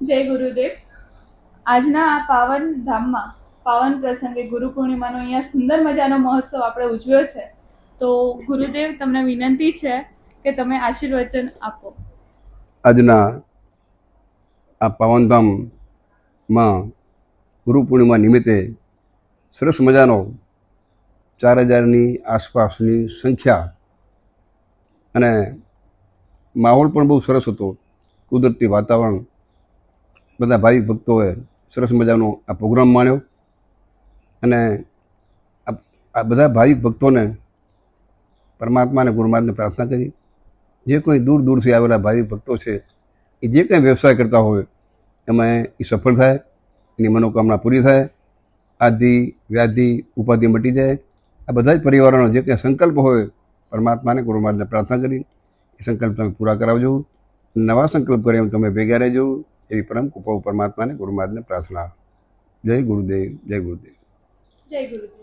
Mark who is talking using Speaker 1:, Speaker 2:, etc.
Speaker 1: જય ગુરુદેવ. આજના આ પાવન ધામમાં, પાવન પ્રસંગે ગુરુ પૂર્ણિમાનો અહીંયા સુંદર મજાનો મહોત્સવ આપણે ઉજવ્યો છે. તો ગુરુદેવ, તમને વિનંતી છે કે તમે આશીર્વચન આપો.
Speaker 2: આજના આ પાવનધામમાં ગુરુ પૂર્ણિમા નિમિત્તે સરસ મજાનો ચાર હજારની આસપાસની સંખ્યા અને માહોલ પણ બહુ સરસ હતો. કુદરતી વાતાવરણ બધા ભાવિક ભક્તોએ સરસ મજાનો આ પ્રોગ્રામ માણ્યો. અને આ બધા ભાવિક ભક્તોને પરમાત્માને ગુરુમાર્ગને પ્રાર્થના કરી. જે કોઈ દૂર દૂરથી આવેલા ભાવિક ભક્તો છે, એ જે કંઈ વ્યવસાય કરતા હોય, એમાં એ સફળ થાય, એની મનોકામના પૂરી થાય. આદિ, વ્યાધિ, ઉપાધિ મટી જાય. આ બધા જ પરિવારોનો જે કંઈ સંકલ્પ હોય પરમાત્માને ગુરુમાતને પ્રાર્થના કરી. એ સંકલ્પ તમે પૂરા કરાવજો. નવા સંકલ્પ કરે એમ તમે ભેગા રહેજો. એવી પરમ કૃપા પરમાત્માને ગુરુમાતને પ્રાર્થના. જય ગુરુદેવ જય ગુરુદેવ.
Speaker 1: જય ગુરુદેવ.